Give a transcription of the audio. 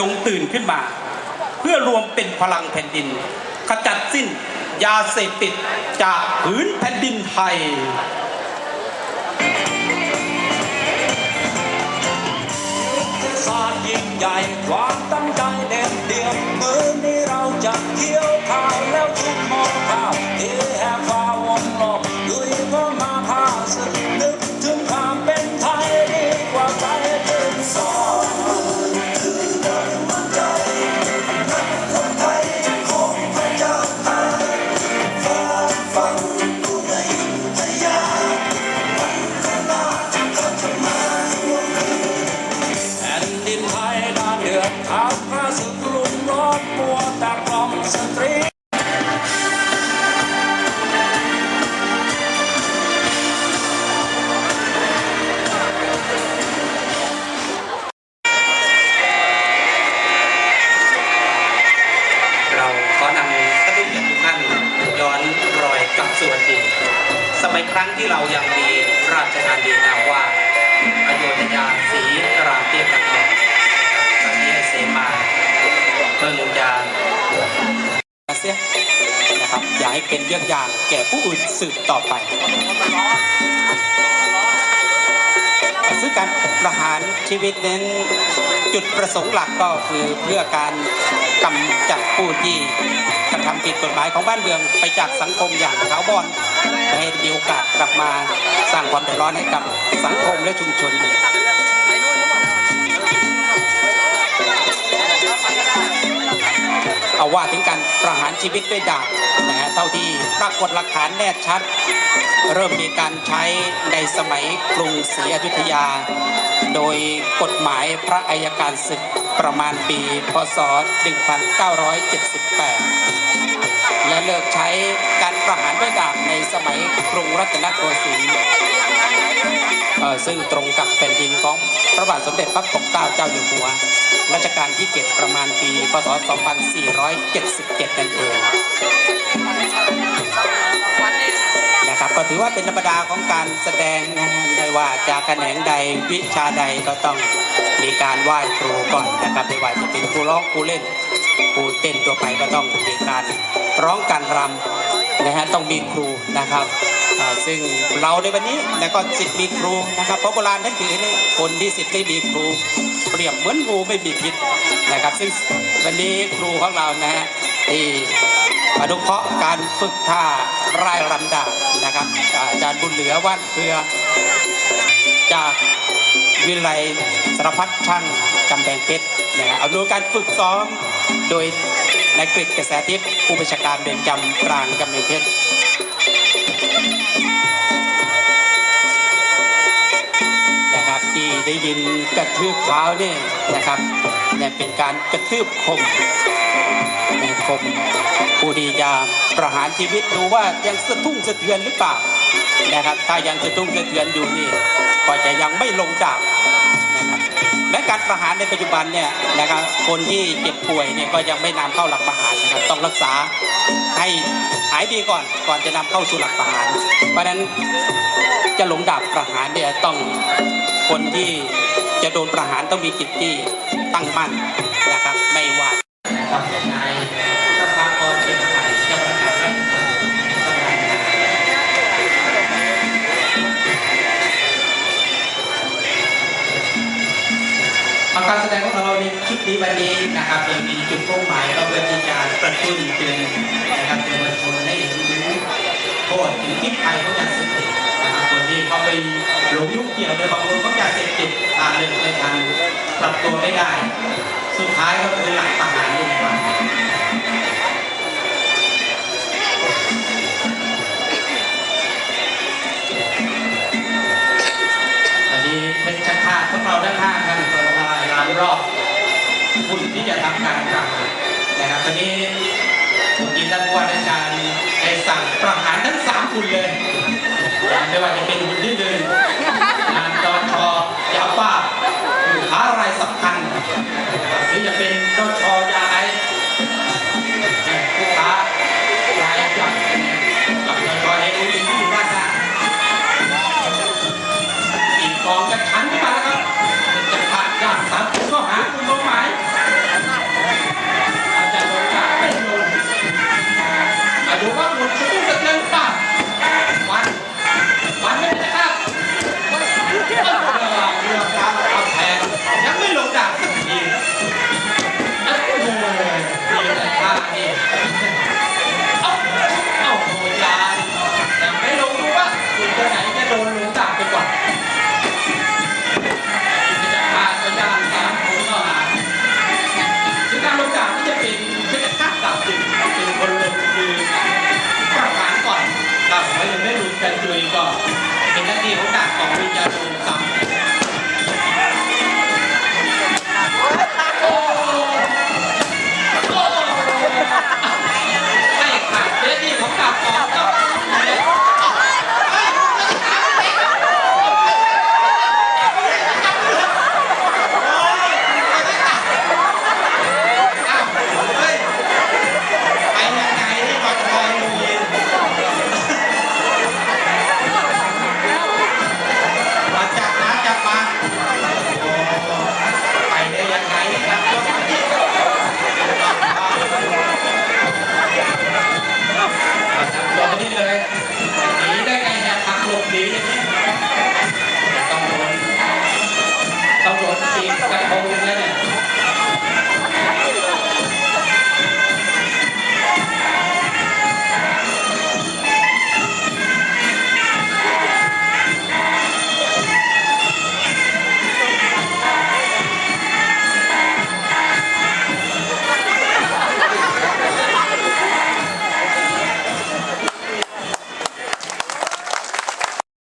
จงตื่นขึ้นมา เพื่อรวมเป็นพลังแผ่นดิน ขจัดสิ้นยาเสพติดจากพื้นแผ่นดินไทยศาสตร์ยิ่งใหญ่ความตั้งใจเด่นเดี่ยวมือ สมัยครั้งที่เรายังมีราชการดีนามว่าอโยธยาศรีรามเทียบกันทองตอนนี้เสมาเพิ่งจะเสียนะครับอย่าให้เป็นเยี่ยงอย่างแก่ผู้อื่นสืบต่อไปซึ่งการประหารชีวิตเน้น จุดประสงค์หลักก็คือเพื่อการกำจัดผู้ที่กระทำผิดกฎหมายของบ้านเมืองไปจากสังคมอย่างถาวรแลให้มีโอกาสกลับมาสร้างความเดือดร้อนให้กับสังคมและชุมชนเอาว่าถึงการ ชีวิตด้วยดาบนะฮะเท่าที่ปรากฏหลักฐานแน่ชัด เริ่มมีการใช้ในสมัยกรุงศรีอยุธยา โดยกฎหมายพระอัยการศึกประมาณปี พศ 1978 และเลิกใช้การประหารด้วยดาบในสมัยกรุงรัตนโกสินทร์ ซึ่งตรงกับแผ่นดินของพระบาทสมเด็จพระปกเกล้าเจ้าอยู่หัวรัชกาลที่ 7 ประมาณปี พศ 2477 นั่นเองนะครับก็ถือว่าเป็นธรรมดาของการแสดงนะฮะไม่ว่าจะแขนงใดวิชาใดก็ต้องมีการไหว้ครูก่อนนะครับไม่ว่าจะเป็นครูร้องครูเล่นครูเต้นตัวไปก็ต้องมีการร้องการรำนะฮะต้องมีครูนะครับ ซึ่งเราในวันนี้แล้วก็สิทธิ์มีครูนะครับเพราะโบราณท่านถือเนี่ยคนที่สิทธิ์ไม่มีครูเปรียบเหมือนงูไม่มีพิษนะครับ ซึ่งวันนี้ครูของเรานะฮะที่อนุเคราะห์การฝึกท่าร่ายรำดาบนะครับ อาจารย์บุญเหลือว่านเครือ จากวิทยาลัยสารพัดช่างกำแพงเพชรนะฮะเอาดูการฝึกซ้อมโดยนายกฤษกระแสทิพย์ผู้บัญชาการเรือนจำกลางกำแพงเพชร ได้ยินกระทืบเท้าเนี่ยนะครับเนี่ยเป็นการกระทืบคมในคมผู้ที่จะประหารชีวิตดูว่ายังสะทุ่งสะเทือนหรือเปล่านะครับ ถ้ายังสะทุ่งสะเทือนอยู่นี่ก็จะยังไม่ลงจากนะครับ แม้การประหารในปัจจุบันเนี่ยนะครับคนที่เจ็บป่วยเนี่ยก็ยังไม่นำเข้าหลักประหารนะครับต้องรักษาให้หายดีก่อนก่อนจะนำเข้าสู่หลักประหาร เพราะฉะนั้นจะหลงดาบประหารเนี่ยต้องคนที่จะโดนประหารต้องมีจิตที่ตั้งมั่นนะครับไม่หวานะครับ ที่วันนี้นะครับยังมีจุดมุ่งหมายก็เพื่อที่จะกระตุ้นเตือนนะครับเยาวชนให้รู้โทษถึงพิษภัยของยาเสพติดนะครับคนที่เขาไปหลงยุ่งเกี่ยวในบางคนเขาอยากเสพติดอานเลยในทางปรับตัวไม่ได้ สุดท้ายก็คือหลักประหารดีกว่า อนนี้ผมยินดีว่าราจารได้สั่งประหารทั้งสามคุณเลย ไม่ว่าจะเป็น ก็เป็นหน้าที่ของกาบของวิญญาณ์กับ